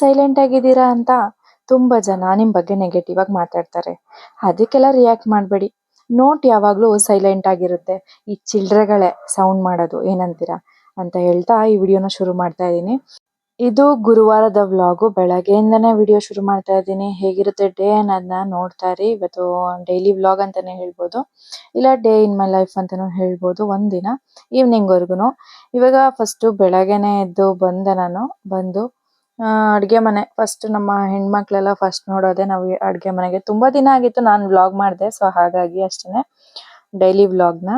Silent ಆಗಿದ್ದೀರಾ ಅಂತ ತುಂಬಾ ಜನ ನಿಮ್ ಬಗ್ಗೆ ನೆಗೆಟಿವ್ ಆಗಿ ಮಾತಾಡ್ತಾರೆ. ಅದಕ್ಕೆಲ್ಲ ರಿಯಾಕ್ಟ್ ಮಾಡಬೇಡಿ. ನೋಟ್ ಯಾವಾಗಲೂ ಸೈಲೆಂಟ್ ಆಗಿರುತ್ತೆ. ಈ ಚಿಲ್ಡ್ರೆಗಳೇ ಸೌಂಡ್ ಮಾಡೋದು ಏನಂತೀರಾ ಅಂತ ಹೇಳ್ತಾ ಈ ವಿಡಿಯೋನ ಶುರು ಮಾಡ್ತಾ ಇದ್ದೀನಿ. ಇದು ಗುರುವಾರದ ವ್ಲಾಗು. ಬೆಳಗ್ಗೆಯಿಂದನೇ ವಿಡಿಯೋ ಶುರು ಮಾಡ್ತಾ ಇದ್ದೀನಿ. ಹೇಗಿರುತ್ತೆ ಡೇ ಅನ್ನೋದನ್ನ ನೋಡ್ತಾ ಇರಿ. ಇವತ್ತು ಡೈಲಿ ವ್ಲಾಗ್ ಅಂತಾನೆ ಹೇಳ್ಬೋದು. ಇಲ್ಲ, ಡೇ ಇನ್ ಮೈ ಲೈಫ್ ಅಂತಾನೂ ಹೇಳ್ಬೋದು. ಒಂದಿನ ಈವ್ನಿಂಗ್ವರೆಗೂ ಇವಾಗ ಫಸ್ಟ್ ಬೆಳಗ್ಗೆನೆ ಎದ್ದು ಬಂದೆ ನಾನು. ಬಂದು ಆ, ಅಡಿಗೆ ಮನೆ. ಫಸ್ಟ್ ನಮ್ಮ ಹೆಣ್ಮಕ್ಳೆಲ್ಲ ಫಸ್ಟ್ ನೋಡೋದೇ ನಾವು ಅಡಿಗೆ ಮನೆಗೆ. ತುಂಬಾ ದಿನ ಆಗಿತ್ತು ನಾನು ವ್ಲಾಗ್ ಮಾಡಿದೆ ಸೊ ಹಾಗಾಗಿ ಅಷ್ಟೇನೆ ಡೈಲಿ ವ್ಲಾಗ್ನ.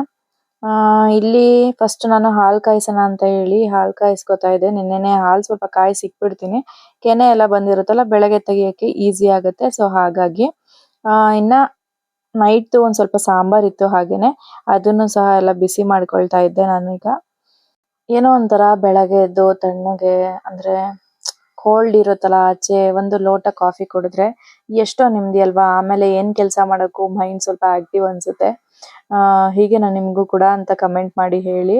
ಆಹ್ಹ್ ಇಲ್ಲಿ ಫಸ್ಟ್ ನಾನು ಹಾಲು ಕಾಯಿಸೋಣ ಅಂತ ಹೇಳಿ ಹಾಲು ಕಾಯಿಸ್ಕೊತಾ ಇದ್ದೆ. ನಿನ್ನೆನೆ ಹಾಲ್ ಸ್ವಲ್ಪ ಕಾಯಿಸಿ ಇಟ್ಬಿಡ್ತೀನಿ ಕೆನೆ ಎಲ್ಲ ಬಂದಿರುತ್ತಲ್ಲ, ಬೆಳಗ್ಗೆ ತೆಗಿಯೋಕೆ ಈಸಿ ಆಗುತ್ತೆ ಸೊ ಹಾಗಾಗಿ, ಆ, ಇನ್ನ ನೈಟ್ ಒಂದ್ ಸ್ವಲ್ಪ ಸಾಂಬಾರ್ ಇತ್ತು ಹಾಗೇನೆ. ಅದನ್ನು ಸಹ ಎಲ್ಲ ಬಿಸಿ ಮಾಡ್ಕೊಳ್ತಾ ಇದ್ದೆ ನಾನು ಈಗ ಏನೋ ಒಂಥರ ಬೆಳಗ್ಗೆ ಎದ್ದು ತಣ್ಣಗೆ ಅಂದ್ರೆ ಕೋಲ್ಡ್ ಇರುತ್ತಲ್ಲ, ಆಚೆ ಒಂದು ಲೋಟ ಕಾಫಿ ಕುಡಿದ್ರೆ ಎಷ್ಟೋ ನೆಮ್ಮದಿ ಅಲ್ವಾ? ಆಮೇಲೆ ಏನ್ ಕೆಲಸ ಮಾಡೋಕ್ಕೂ ಮೈಂಡ್ ಸ್ವಲ್ಪ ಆಕ್ಟಿವ್ ಅನ್ಸುತ್ತೆ. ಹೀಗೆ ನಾನು ನಿಮಗೂ ಕೂಡ ಅಂತ ಕಮೆಂಟ್ ಮಾಡಿ ಹೇಳಿ.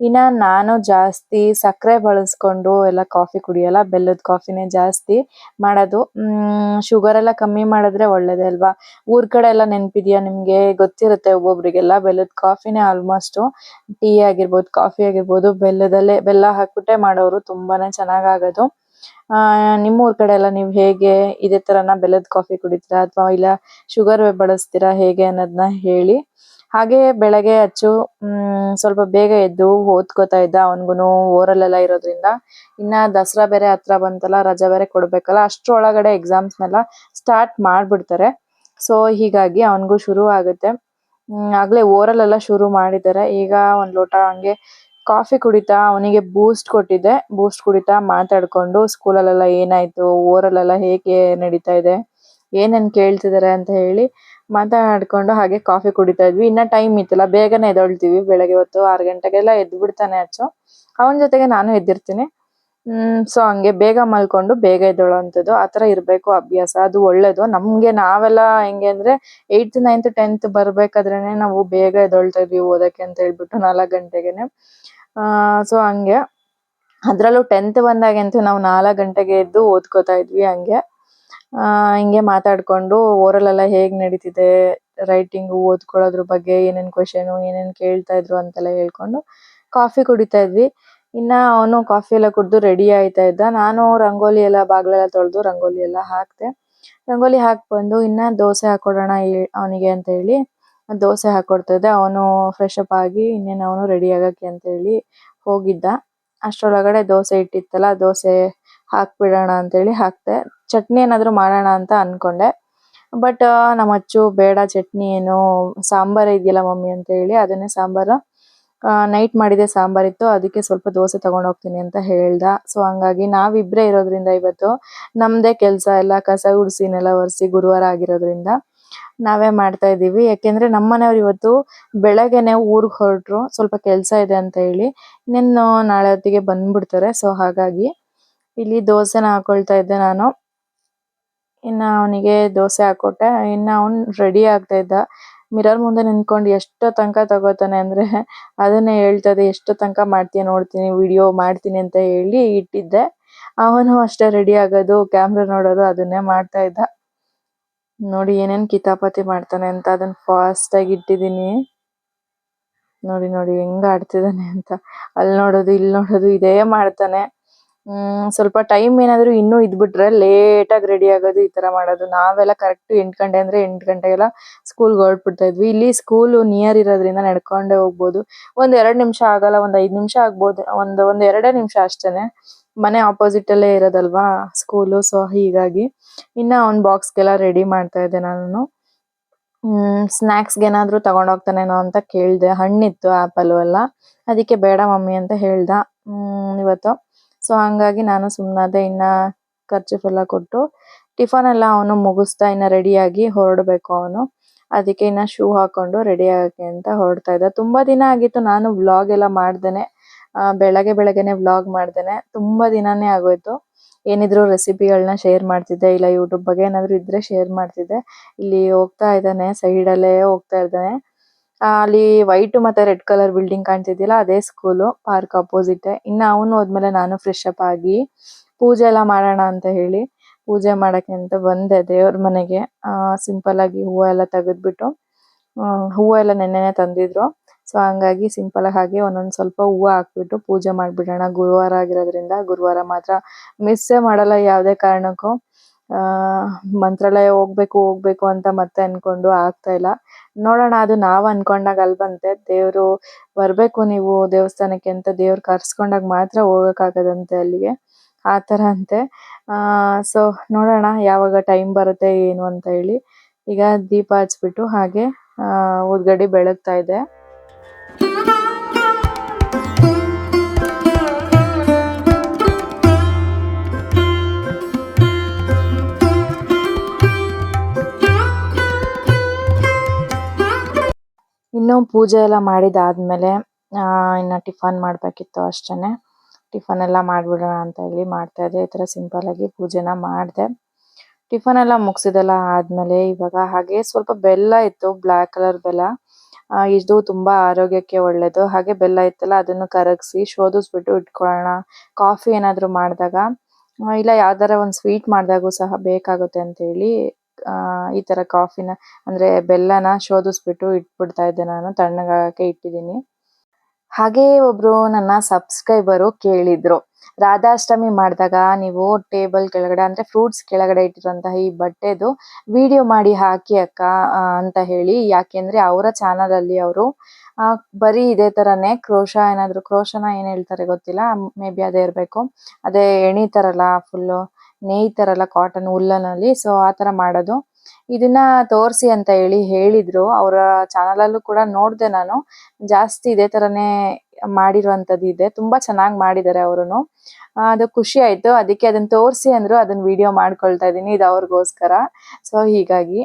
ಇನ್ನ ನಾನು ಜಾಸ್ತಿ ಸಕ್ಕರೆ ಬಳಸ್ಕೊಂಡು ಎಲ್ಲ ಕಾಫಿ ಕುಡಿಯಲ್ಲ, ಬೆಲ್ಲದ ಕಾಫಿನೇ ಜಾಸ್ತಿ ಮಾಡೋದು. ಶುಗರ್ ಎಲ್ಲ ಕಮ್ಮಿ ಮಾಡಿದ್ರೆ ಒಳ್ಳೇದೇ ಅಲ್ವಾ? ಊರ್ ಕಡೆ ಎಲ್ಲ ನೆನಪಿದ್ಯಾ ನಿಮ್ಗೆ? ಗೊತ್ತಿರುತ್ತೆ ಒಬ್ಬೊಬ್ರಿಗೆಲ್ಲ ಬೆಲ್ಲದ ಕಾಫಿನೇ ಆಲ್ಮೋಸ್ಟ್ ಟೀ ಆಗಿರ್ಬೋದು ಕಾಫಿ ಆಗಿರ್ಬೋದು, ಬೆಲ್ಲದಲ್ಲೇ ಬೆಲ್ಲ ಹಾಕ್ಬಿಟ್ಟೆ ಮಾಡೋರು ತುಂಬಾನೇ ಚೆನ್ನಾಗ್ ಆಗೋದು. ಆ, ನಿಮ್ಮೂರ್ ಕಡೆ ಎಲ್ಲ ನೀವ್ ಹೇಗೆ ಇದೆ ತರನ ಬೆಲ್ಲದ ಕಾಫಿ ಕುಡಿತೀರಾ ಅಥವಾ ಇಲ್ಲ ಶುಗರ್ ಬಳಸ್ತೀರಾ ಹೇಗೆ ಅನ್ನೋದನ್ನ ಹೇಳಿ. ಹಾಗೆ ಬೆಳಗ್ಗೆ ಅಚ್ಚು, ಹ್ಮ್, ಸ್ವಲ್ಪ ಬೇಗ ಎದ್ದು ಓದ್ಕೋತಾ ಇದ್ದ ಅವನ್ಗುನು ಓರಲ್ ಎಲ್ಲ ಇರೋದ್ರಿಂದ ಇನ್ನ ದಸರಾ ಬೇರೆ ಹತ್ರ ಬಂತಲ್ಲ, ರಜಾ ಬೇರೆ ಕೊಡ್ಬೇಕಲ್ಲ, ಅಷ್ಟ್ರೊಳಗಡೆ ಎಕ್ಸಾಮ್ಸ್ ನೆಲ್ಲ ಸ್ಟಾರ್ಟ್ ಮಾಡ್ಬಿಡ್ತಾರೆ. ಸೊ ಹೀಗಾಗಿ ಅವನಿಗೂ ಶುರು ಆಗುತ್ತೆ. ಹ್ಮ್, ಆಗ್ಲೇ ಓರಲ್ ಎಲ್ಲ ಶುರು ಮಾಡಿದ್ದಾರೆ. ಈಗ ಒಂದ್ ಲೋಟ ಹಂಗೆ ಕಾಫಿ ಕುಡಿತಾ, ಅವನಿಗೆ ಬೂಸ್ಟ್ ಕೊಟ್ಟಿದ್ದೆ. ಬೂಸ್ಟ್ ಕುಡಿತಾ ಮಾತಾಡ್ಕೊಂಡು ಸ್ಕೂಲಲ್ಲೆಲ್ಲ ಏನಾಯ್ತು ಓರಲ್ಲೆಲ್ಲ ಹೇಗೆ ನಡೀತಾ ಇದೆ, ಏನೇನ್ ಕೇಳ್ತಿದ್ದಾರೆ ಅಂತ ಹೇಳಿ ಮಾತಾಡ್ಕೊಂಡು ಹಾಗೆ ಕಾಫಿ ಕುಡಿತಾ ಇದ್ವಿ. ಇನ್ನ ಟೈಮ್ ಇತ್ತಲ್ಲ, ಬೇಗನೆ ಎದ್ದೊಳ್ತೀವಿ. ಬೆಳಗ್ಗೆ ಹೊತ್ತು ಆರು ಗಂಟೆಗೆಲ್ಲ ಎದ್ದು ಬಿಡ್ತಾನೆ ಅಚ್ಚು. ಅವನ ಜೊತೆಗೆ ನಾನು ಎದ್ದಿರ್ತೀನಿ. ಹ್ಮ್ ಸೊ ಹಂಗೆ ಬೇಗ ಮಲ್ಕೊಂಡು ಬೇಗ ಎದ್ದೇಳುವಂತದ್ದು ಆತರ ಇರ್ಬೇಕು ಅಭ್ಯಾಸ. ಅದು ಒಳ್ಳೇದು. ನಮ್ಗೆ ನಾವೆಲ್ಲ ಹೆಂಗೆ ಅಂದ್ರೆ ಏಯ್ತ್ ನೈನ್ತ್ ಟೆಂತ್ ಬರ್ಬೇಕಾದ್ರೇನೆ ನಾವು ಬೇಗ ಎದೊಳ್ತಾ ಇದ್ವಿ ಓದಕ್ಕೆ ಅಂತ ಹೇಳ್ಬಿಟ್ಟು ನಾಲ್ಕು ಗಂಟೆಗೆನೆ. ಆ ಸೊ ಹಂಗೆ. ಅದ್ರಲ್ಲೂ ಟೆಂತ್ ಬಂದಾಗಂತೂ ನಾವು ನಾಲ್ಕು ಗಂಟೆಗೆ ಎದ್ದು ಓದ್ಕೋತಾ ಇದ್ವಿ ಹಂಗೆ. ಆ, ಹಿಂಗೆ ಮಾತಾಡ್ಕೊಂಡು ಓರಲ್ ಎಲ್ಲ ಹೇಗ್ ನಡೀತಿದೆ ರೈಟಿಂಗ್ ಓದ್ಕೊಳ್ಳೋದ್ರ ಬಗ್ಗೆ ಏನೇನ್ ಕ್ವಶನ್ ಏನೇನ್ ಕೇಳ್ತಾ ಇದ್ರು ಅಂತೆಲ್ಲ ಹೇಳ್ಕೊಂಡು ಕಾಫಿ ಕುಡಿತಾ ಇದ್ವಿ. ಇನ್ನ ಅವನು ಕಾಫಿ ಎಲ್ಲ ಕುಡ್ದು ರೆಡಿ ಆಯ್ತಾ ಇದ್ದ. ನಾನು ರಂಗೋಲಿ ಎಲ್ಲ, ಬಾಗ್ಲೆಲ್ಲ ತೊಳೆದು ರಂಗೋಲಿ ಎಲ್ಲ ಹಾಕ್ದೆ. ರಂಗೋಲಿ ಹಾಕ್ ಬಂದು ಇನ್ನ ದೋಸೆ ಹಾಕೊಡೋಣ ಅವನಿಗೆ ಅಂತ ಹೇಳಿ ದೋಸೆ ಹಾಕೊಡ್ತಾ ಇದ್ದೆ. ಅವನು ಫ್ರೆಶ್ ಅಪ್ ಆಗಿ ಇನ್ನೇನ್ ಅವನು ರೆಡಿ ಆಗಕ್ಕೆ ಅಂತ ಹೇಳಿ ಹೋಗಿದ್ದ. ಅಷ್ಟರೊಳಗಡೆ ದೋಸೆ ಇಟ್ಟಿತ್ತಲ್ಲ, ದೋಸೆ ಹಾಕ್ಬಿಡೋಣ ಅಂತ ಹೇಳಿ ಹಾಕ್ದೆ. ಚಟ್ನಿ ಏನಾದ್ರು ಮಾಡೋಣ ಅಂತ ಅನ್ಕೊಂಡೆ. ಬಟ್ ನಮ್ಮ ಅಚ್ಚು ಬೇಡ, ಚಟ್ನಿ ಏನು ಸಾಂಬಾರ್ ಇದೆಯಲ್ಲ ಮಮ್ಮಿ ಅಂತ ಹೇಳಿ ಅದನ್ನೇ ಸಾಂಬಾರು ನೈಟ್ ಮಾಡಿದೆ ಸಾಂಬಾರ್ ಇತ್ತು ಅದಕ್ಕೆ ಸ್ವಲ್ಪ ದೋಸೆ ತಗೊಂಡು ಹೋಗ್ತೀನಿ ಅಂತ ಹೇಳ್ದ. ಸೊ ಹಂಗಾಗಿ ನಾವಿಬ್ರೇ ಇರೋದ್ರಿಂದ ಇವತ್ತು ನಮ್ದೇ ಕೆಲಸ ಎಲ್ಲ ಕಸ ಗುಡಿಸಿನೆಲ್ಲ ನೆಲ ಒರೆಸಿ ಗುರುವಾರ ಆಗಿರೋದ್ರಿಂದ ನಾವೇ ಮಾಡ್ತಾ ಇದ್ದೀವಿ. ಯಾಕೆಂದ್ರೆ ನಮ್ಮ ಮನೆಯವ್ರು ಇವತ್ತು ಬೆಳಗ್ಗೆನೆ ಊರಿಗೆ ಹೊರಟ್ರು. ಸ್ವಲ್ಪ ಕೆಲಸ ಇದೆ ಅಂತ ಹೇಳಿ ನಿನ್ನ ನಾಳೆ ಹೊತ್ತಿಗೆ ಬಂದ್ಬಿಡ್ತಾರೆ. ಸೊ ಹಾಗಾಗಿ ಇಲ್ಲಿ ದೋಸೆನ ಹಾಕೊಳ್ತಾ ಇದ್ದೆ ನಾನು. ಇನ್ನು ಅವನಿಗೆ ದೋಸೆ ಹಾಕೊಟ್ಟೆ. ಇನ್ನು ಅವನು ರೆಡಿ ಆಗ್ತಾ ಇದ್ದ. ಮಿರರ್ ಮುಂದೆ ನಿಂತ್ಕೊಂಡು ಎಷ್ಟೋ ತನಕ ತಗೋತಾನೆ ಅಂದ್ರೆ ಅದನ್ನೇ ಹೇಳ್ತದೆ, ಎಷ್ಟು ತನಕ ಮಾಡ್ತೀಯಾ ನೋಡ್ತೀನಿ, ವಿಡಿಯೋ ಮಾಡ್ತೀನಿ ಅಂತ ಹೇಳಿ ಇಟ್ಟಿದ್ದೆ. ಅವನು ಅಷ್ಟೇ ರೆಡಿ ಆಗೋದು ಕ್ಯಾಮ್ರಾ ನೋಡೋದು, ಅದನ್ನೇ ಮಾಡ್ತಾ ಇದ್ದ. ನೋಡಿ ಏನೇನ್ ಕಿತಾಪತಿ ಮಾಡ್ತಾನೆ ಅಂತ ಅದನ್ನ ಫಾಸ್ಟ್ ಆಗಿ ಇಟ್ಟಿದ್ದೀನಿ. ನೋಡಿ ನೋಡಿ ಹೆಂಗ್ ಆಡ್ತಿದಾನೆ ಅಂತ. ಅಲ್ಲಿ ನೋಡೋದು, ಇಲ್ಲಿ ನೋಡೋದು, ಇದೇ ಮಾಡ್ತಾನೆ. ಹ್ಮ್, ಸ್ವಲ್ಪ ಟೈಮ್ ಏನಾದ್ರು ಇನ್ನೂ ಇದ್ಬಿಟ್ರೆ ಲೇಟ್ ಆಗಿ ರೆಡಿ ಆಗೋದು ಈ ತರ ಮಾಡೋದು. ನಾವೆಲ್ಲ ಕರೆಕ್ಟ್ ಎಂಟ್ ಗಂಟೆ ಅಂದ್ರೆ ಎಂಟ್ ಗಂಟೆಗೆಲ್ಲ ಸ್ಕೂಲ್ಗೆ ಹೊರಟ್ಬಿಡ್ತಾ ಇದ್ವಿ. ಇಲ್ಲಿ ಸ್ಕೂಲ್ ನಿಯರ್ ಇರೋದ್ರಿಂದ ನಡ್ಕೊಂಡೇ ಹೋಗ್ಬೋದು. ಒಂದ್ ಎರಡ್ ನಿಮಿಷ ಆಗಲ್ಲ, ಒಂದ್ ಐದ್ ನಿಮಿಷ ಆಗ್ಬೋದು. ಒಂದ್ ಒಂದ್ ಎರಡೇ ನಿಮಿಷ ಅಷ್ಟೇನೆ. ಮನೆ ಆಪೋಸಿಟ್ ಅಲ್ಲೇ ಇರೋದಲ್ವಾ ಸ್ಕೂಲು ಸೊ ಹೀಗಾಗಿ ಇನ್ನ ಅವ್ನ್ ಬಾಕ್ಸ್ಗೆಲ್ಲ ರೆಡಿ ಮಾಡ್ತಾ ಇದ್ದೆ ನಾನು. ಹ್ಮ್ ಸ್ನಾಕ್ಸ್ಗೆ ಏನಾದ್ರು ತಗೊಂಡ್ ಹೋಗ್ತಾನೇನೋ ಅಂತ ಕೇಳ್ದೆ. ಹಣ್ಣಿತ್ತು ಆಪಲ್ ಎಲ್ಲ ಅದಕ್ಕೆ ಬೇಡ ಮಮ್ಮಿ ಅಂತ ಹೇಳ್ದ. ಹ್ಮ್, ಇವತ್ತು ಸೊ ಹಂಗಾಗಿ ನಾನು ಸುಮ್ನಾದೆ ಇನ್ನ ಖರ್ಚು ಎಲ್ಲ ಕೊಟ್ಟು ಟಿಫನ್ ಎಲ್ಲ ಅವನು ಮುಗಿಸ್ತಾ ಇನ್ನ ರೆಡಿಯಾಗಿ ಹೊರಡಬೇಕು ಅವನು. ಅದಕ್ಕೆ ಇನ್ನ ಶೂ ಹಾಕೊಂಡು ರೆಡಿ ಆಗಕ್ಕೆ ಅಂತ ಹೊರಡ್ತಾ ಇದ್ದ. ತುಂಬಾ ದಿನ ಆಗಿತ್ತು, ನಾನು ವ್ಲಾಗ್ ಎಲ್ಲ ಮಾಡ್ದೇನೆ. ಬೆಳಗ್ಗೆ ಬೆಳಗ್ಗೆನೆ ವ್ಲಾಗ್ ಮಾಡ್ದೇನೆ. ತುಂಬಾ ದಿನಾನೇ ಆಗೋಯ್ತು. ಏನಿದ್ರು ರೆಸಿಪಿಗಳನ್ನ ಶೇರ್ ಮಾಡ್ತಿದ್ದೆ, ಇಲ್ಲ ಯೂಟ್ಯೂಬ್ ಬಗ್ಗೆ ಏನಾದ್ರು ಇದ್ರೆ ಶೇರ್ ಮಾಡ್ತಿದ್ದೆ. ಇಲ್ಲಿ ಹೋಗ್ತಾ ಇದ್ದಾನೆ ಸೈಡ್ ಅಲ್ಲೇ ಹೋಗ್ತಾ ಇದ್ದಾನೆ. ಅಲ್ಲಿ ವೈಟ್ ಮತ್ತೆ ರೆಡ್ ಕಲರ್ ಬಿಲ್ಡಿಂಗ್ ಕಾಣ್ತಿದ್ಯಲ್ಲ, ಅದೇ ಸ್ಕೂಲು ಪಾರ್ಕ್ ಅಪೋಸಿಟ್ ಇನ್ನ ಅವನು ಹೋದ್ಮೇಲೆ ನಾನು ಫ್ರೆಶ್ ಅಪ್ ಆಗಿ ಪೂಜೆ ಎಲ್ಲ ಮಾಡೋಣ ಅಂತ ಹೇಳಿ ಪೂಜೆ ಮಾಡಕ್ಕೆ ಅಂತ ಬಂದೆ ದೇವ್ರ ಮನೆಗೆ. ಆ ಸಿಂಪಲ್ ಆಗಿ ಹೂವ ಎಲ್ಲ ತೆಗೆದ್ಬಿಟ್ಟು ಹೂವು ಹೂವ ಎಲ್ಲ ನೆನ್ನೆನೆ ತಂದಿದ್ರು. ಸೊ ಹಂಗಾಗಿ ಸಿಂಪಲ್ ಆಗಿ ಹಾಗೆ ಒಂದೊಂದ್ ಸ್ವಲ್ಪ ಹೂವ ಹಾಕ್ಬಿಟ್ಟು ಪೂಜೆ ಮಾಡ್ಬಿಡೋಣ ಗುರುವಾರ ಆಗಿರೋದ್ರಿಂದ. ಗುರುವಾರ ಮಾತ್ರ ಮಿಸ್ಸೇ ಮಾಡಲ್ಲ ಯಾವುದೇ ಕಾರಣಕ್ಕೂ. ಮಂತ್ರಾಲಯ ಹೋಗ್ಬೇಕು ಹೋಗ್ಬೇಕು ಅಂತ ಮತ್ತೆ ಅನ್ಕೊಂಡು ಆಗ್ತಾ ಇಲ್ಲ. ನೋಡೋಣ, ಅದು ನಾವ್ ಅನ್ಕೊಂಡಾಗ ಅಲ್ಲಿ ಬಂತೆ. ದೇವ್ರು ಬರ್ಬೇಕು ನೀವು ದೇವಸ್ಥಾನಕ್ಕೆ ಅಂತ ದೇವ್ರು ಕರ್ಸ್ಕೊಂಡಾಗ ಮಾತ್ರ ಹೋಗಕ್ ಅಲ್ಲಿಗೆ. ಆತರ ಅಂತೆ. ಆ, ಸೊ, ನೋಡೋಣ ಯಾವಾಗ ಟೈಮ್ ಬರುತ್ತೆ ಏನು ಅಂತ ಹೇಳಿ. ಈಗ ದೀಪ ಹಚ್ಬಿಟ್ಟು ಹಾಗೆ, ಆ ಊದ್ಗಡ್ಡಿ ಬೆಳಗ್ತಾ ಇದೆ. ಇನ್ನು ಪೂಜೆ ಎಲ್ಲ ಮಾಡಿದಾದ್ಮೇಲೆ, ಆ, ಇನ್ನ ಟಿಫನ್ ಮಾಡ್ಬೇಕಿತ್ತು ಅಷ್ಟೇನೆ. ಟಿಫನ್ ಎಲ್ಲ ಮಾಡ್ಬಿಡೋಣ ಅಂತ ಹೇಳಿ ಮಾಡ್ತಾ ಇದ್ದೆ. ಈ ತರ ಸಿಂಪಲ್ ಆಗಿ ಪೂಜೆನ ಮಾಡ್ದೆ. ಟಿಫನ್ ಎಲ್ಲ ಮುಗ್ಸಿದೆಲ್ಲ ಆದ್ಮೇಲೆ ಇವಾಗ ಹಾಗೆ ಸ್ವಲ್ಪ ಬೆಲ್ಲ ಇತ್ತು ಬ್ಲಾಕ್ ಕಲರ್ ಬೆಲ್ಲ. ಇದು ತುಂಬಾ ಆರೋಗ್ಯಕ್ಕೆ ಒಳ್ಳೇದು. ಹಾಗೆ ಬೆಲ್ಲ ಇತ್ತಲ್ಲ, ಅದನ್ನು ಕರಗಿಸಿ ಶೋಧಿಸ್ಬಿಟ್ಟು ಇಟ್ಕೊಳ್ಳೋಣ. ಕಾಫಿ ಏನಾದ್ರು ಮಾಡಿದಾಗ ಇಲ್ಲ ಯಾವ್ದಾರ ಒಂದ್ ಸ್ವೀಟ್ ಮಾಡಿದಾಗೂ ಸಹ ಬೇಕಾಗುತ್ತೆ ಅಂತ ಹೇಳಿ ಆ, ಈ ತರ ಕಾಫಿನ, ಅಂದ್ರೆ ಬೆಲ್ಲನ ಶೋಧಿಸ್ಬಿಟ್ಟು ಇಟ್ಬಿಡ್ತಾ ಇದ್ದೆ ನಾನು, ತಣ್ಣಗಾಗಕ್ಕೆ ಇಟ್ಟಿದ್ದೀನಿ. ಹಾಗೆ ಒಬ್ರು ನನ್ನ ಸಬ್ಸ್ಕ್ರೈಬರು ಕೇಳಿದ್ರು, ರಾಧಾಷ್ಟಮಿ ಮಾಡಿದಾಗ ನೀವು ಟೇಬಲ್ ಕೆಳಗಡೆ, ಅಂದ್ರೆ ಫ್ರೂಟ್ಸ್ ಕೆಳಗಡೆ ಇಟ್ಟಿರುವಂತಹ ಈ ಬಟ್ಟೆದು ವಿಡಿಯೋ ಮಾಡಿ ಹಾಕಿ ಅಕ್ಕ ಅಂತ ಹೇಳಿ, ಯಾಕೆಂದ್ರೆ ಅವರ ಚಾನಲ್ ಅಲ್ಲಿ ಅವರು ಬರೀ ಇದೇ ತರನೇ ಕ್ರೋಶ, ಏನಾದ್ರು ಕ್ರೋಶನ ಏನ್ ಹೇಳ್ತಾರೆ ಗೊತ್ತಿಲ್ಲ, ಮೇ ಬಿ ಅದೇ ಇರ್ಬೇಕು, ಅದೇ ಎಣಿತಾರಲ್ಲ ಫುಲ್ ನೇಯ್ತಾರಲ್ಲ ಕಾಟನ್ ಉಲ್ಲನಲ್ಲಿ ಸೊ ಆ ತರ ಮಾಡೋದು. ಇದನ್ನ ತೋರಿಸಿ ಅಂತ ಹೇಳಿ ಹೇಳಿದ್ರು. ಅವರ ಚಾನಲ್ ಅಲ್ಲೂ ಕೂಡ ನೋಡ್ದೆ ನಾನು. ಜಾಸ್ತಿ ಇದೇ ತರನೇ ಮಾಡಿರುವಂತದ್ದು ಇದೆ. ತುಂಬಾ ಚೆನ್ನಾಗಿ ಮಾಡಿದ್ದಾರೆ ಅವರುನು. ಅದು ಖುಷಿ ಆಯ್ತು. ಅದಕ್ಕೆ ಅದನ್ನ ತೋರಿಸಿ ಅಂದ್ರು ಅದನ್ನ ವಿಡಿಯೋ ಮಾಡ್ಕೊಳ್ತಾ ಇದೀನಿ ಇದು ಅವ್ರಿಗೋಸ್ಕರ. ಸೊ ಹೀಗಾಗಿ.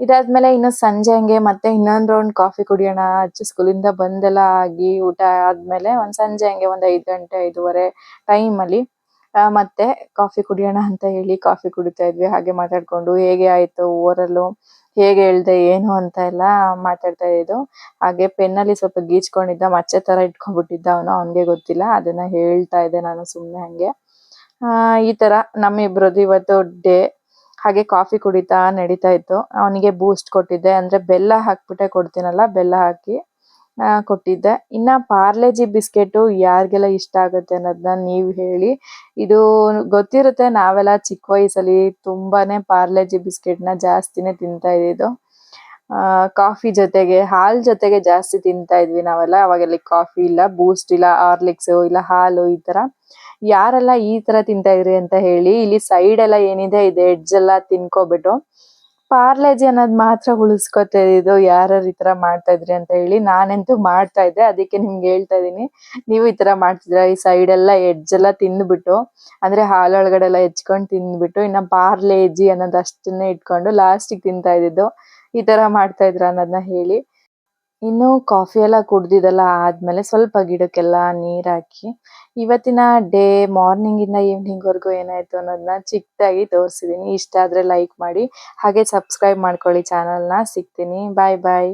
ಇದಾದ್ಮೇಲೆ ಇನ್ನು ಸಂಜೆ ಹಂಗೆ ಮತ್ತೆ ಇನ್ನೊಂದ್ ರೌಂಡ್ ಕಾಫಿ ಕುಡಿಯೋಣ. ಅಜ್ಜಿ ಸ್ಕೂಲಿಂದ ಬಂದೆಲ್ಲ ಆಗಿ ಊಟ ಆದ್ಮೇಲೆ ಒಂದ್ ಸಂಜೆ ಹಂಗೆ ಒಂದ್ ಐದು ಗಂಟೆ ಐದುವರೆ ಟೈಮ್ ಅಲ್ಲಿ ಆ, ಮತ್ತೆ ಕಾಫಿ ಕುಡಿಯೋಣ ಅಂತ ಹೇಳಿ ಕಾಫಿ ಕುಡಿತಾ ಇದ್ವಿ. ಹಾಗೆ ಮಾತಾಡ್ಕೊಂಡು ಹೇಗೆ ಆಯ್ತು ಓರಲ್ ಹೇಗೆ ಹೇಳ್ದೆ ಏನು ಅಂತ ಎಲ್ಲ ಮಾತಾಡ್ತಾ ಇದ್ದು ಹಾಗೆ ಪೆನ್ನಲ್ಲಿ ಸ್ವಲ್ಪ ಗೀಚ್ಕೊಂಡಿದ್ದ ಮಚ್ಚೆ ತರ ಇಟ್ಕೊಂಡ್ಬಿಟ್ಟಿದ್ದ ಅವನು ಅವನಿಗೆ ಗೊತ್ತಿಲ್ಲ. ಅದನ್ನ ಹೇಳ್ತಾ ಇದ್ದೆ ನಾನು ಸುಮ್ನೆ ಹಂಗೆ. ಆ ಈ ತರ ನಮ್ಮಿಬ್ರದ್ದು ಇವತ್ತು ಡೇ ಹಾಗೆ ಕಾಫಿ ಕುಡಿತಾ ನಡೀತಾ ಇತ್ತು. ಅವನಿಗೆ ಬೂಸ್ಟ್ ಕೊಟ್ಟಿದ್ದೆ. ಅಂದ್ರೆ ಬೆಲ್ಲ ಹಾಕ್ಬಿಟ್ಟೆ ಕೊಡ್ತೀನಲ್ಲ ಬೆಲ್ಲ ಹಾಕಿ. ಕೊಟ್ಟಿದ್ದೆ. ಇನ್ನ ಪಾರ್ಲೆಜಿ ಬಿಸ್ಕೆಟ್ ಯಾರಿಗೆಲ್ಲ ಇಷ್ಟ ಆಗುತ್ತೆ ಅನ್ನೋದನ್ನ ನೀವ್ ಹೇಳಿ. ಇದು ಗೊತ್ತಿರುತ್ತೆ ನಾವೆಲ್ಲ ಚಿಕ್ಕ ವಯಸ್ಸಲ್ಲಿ ತುಂಬಾನೇ ಪಾರ್ಲೆಜಿ ನ ಜಾಸ್ತಿನೇ ತಿಂತಾ ಇದ್ದಿದ್ದು. ಕಾಫಿ ಜೊತೆಗೆ, ಹಾಲ್ ಜೊತೆಗೆ ಜಾಸ್ತಿ ತಿಂತಾ ಇದ್ವಿ ನಾವೆಲ್ಲ. ಅವಾಗೆಲ್ಲ ಕಾಫಿ ಇಲ್ಲ, ಬೂಸ್ಟ್ ಇಲ್ಲ, ಹಾರ್ಲಿಕ್ಸ್ ಇಲ್ಲ, ಹಾಲು ಈ ತರ. ಯಾರೆಲ್ಲ ಈ ತರ ತಿಂತಾ ಇದ್ರಿ ಅಂತ ಹೇಳಿ, ಇಲ್ಲಿ ಸೈಡ್ ಎಲ್ಲ ಏನಿದೆ, ಇದೆ ಎಡ್ಜ್ ಎಲ್ಲ ತಿನ್ಕೊಬಿಟ್ಟು ಪಾರ್ಲೆಜಿ ಅನ್ನೋದ್ ಮಾತ್ರ ಉಳಿಸ್ಕೊತಾ ಇದ್ದು ಯಾರ್ಯಾರು ಈ ತರ ಮಾಡ್ತಾ ಇದ್ರಿ ಅಂತ ಹೇಳಿ ನಾನಂತೂ ಮಾಡ್ತಾ ಇದ್ದೆ. ಅದಕ್ಕೆ ನಿಮ್ಗೆ ಹೇಳ್ತಾ ಇದೀನಿ ನೀವು ಈ ತರ ಮಾಡ್ತಿದ್ರ ಈ ಸೈಡ್ ಎಲ್ಲ ಎಡ್ಜ್ ಎಲ್ಲ ತಿಂದ್ಬಿಟ್ಟು, ಅಂದ್ರೆ ಹಾಲೊಳಗಡೆ ಎಲ್ಲ ಹೆಚ್ಕೊಂಡು ತಿಂದ್ಬಿಟ್ಟು, ಇನ್ನ ಪಾರ್ಲೆಜಿ ಅನ್ನೋದ್ ಅಷ್ಟನ್ನೇ ಇಟ್ಕೊಂಡು ಲಾಸ್ಟಿಗೆ ತಿಂತಾ ಇದ್ದಿದ್ದು ಈ ತರ ಮಾಡ್ತಾ ಇದ್ರ ಅನ್ನೋದನ್ನ ಹೇಳಿ. ಇನ್ನು ಕಾಫಿ ಎಲ್ಲ ಕುಡ್ದಿದ್ದೆಲ್ಲ ಆದ್ಮೇಲೆ ಸ್ವಲ್ಪ ಗಿಡಕ್ಕೆಲ್ಲ ನೀರ್ ಹಾಕಿ ಇವತ್ತಿನ ಡೇ ಮಾರ್ನಿಂಗ್ ಇಂದ ಈವ್ನಿಂಗ್ ವರೆಗೂ ಏನಾಯ್ತು ಅನ್ನೋದನ್ನ ಚಿಕ್ಕದಾಗಿ ತೋರಿಸಿದೀನಿ. ಇಷ್ಟ ಆದ್ರೆ ಲೈಕ್ ಮಾಡಿ, ಹಾಗೆ ಸಬ್ಸ್ಕ್ರೈಬ್ ಮಾಡ್ಕೊಳ್ಳಿ ಚಾನಲ್ನ ಸಿಗ್ತೀನಿ. ಬಾಯ್ ಬಾಯ್